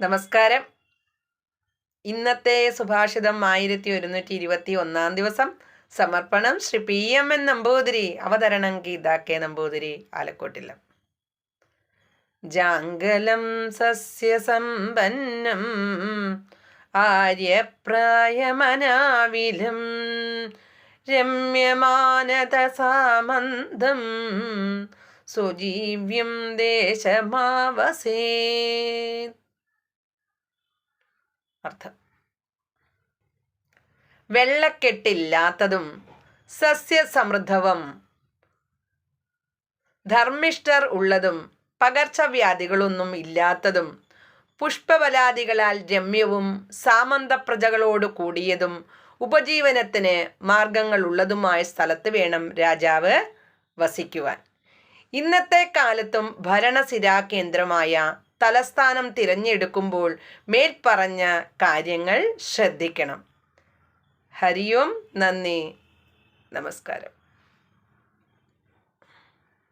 നമസ്കാരം. ഇന്നത്തെ സുഭാഷിതം ആയിരത്തി ഒരുന്നൂറ്റി ഇരുപത്തി ഒന്നാം ദിവസം സമർപ്പണം Shri P M N Namboothiri അവതരണം ഗീത കെ നമ്പൂതിരി ആലക്കോട്ടില്ല ജാങ്കലം സസ്യസമ്പന്നം ആര്യപ്രായമനാവിലും രമ്യമാനത സാമന്തം സുജീവ്യം ദേശമാവസേ അർത്ഥം. വെള്ളക്കെട്ടില്ലാത്തതും സസ്യസമൃദ്ധവും ധർമ്മിഷ്ഠർ ഉള്ളതും പകർച്ചവ്യാധികളൊന്നും ഇല്ലാത്തതും പുഷ്പവലാദികളാൽ രമ്യവും സാമന്ത പ്രജകളോട് കൂടിയതും ഉപജീവനത്തിന് മാർഗങ്ങളുള്ളതുമായ സ്ഥലത്ത് വേണം രാജാവ് വസിക്കുവാൻ. ഇന്നത്തെ കാലത്തും ഭരണസിരാ കേന്ദ്രമായ തലസ്ഥാനം തിരഞ്ഞെടുക്കുമ്പോൾ മേൽപ്പറഞ്ഞ കാര്യങ്ങൾ ശ്രദ്ധിക്കണം. ഹരിയോം നന്ദി. നമസ്കാരം.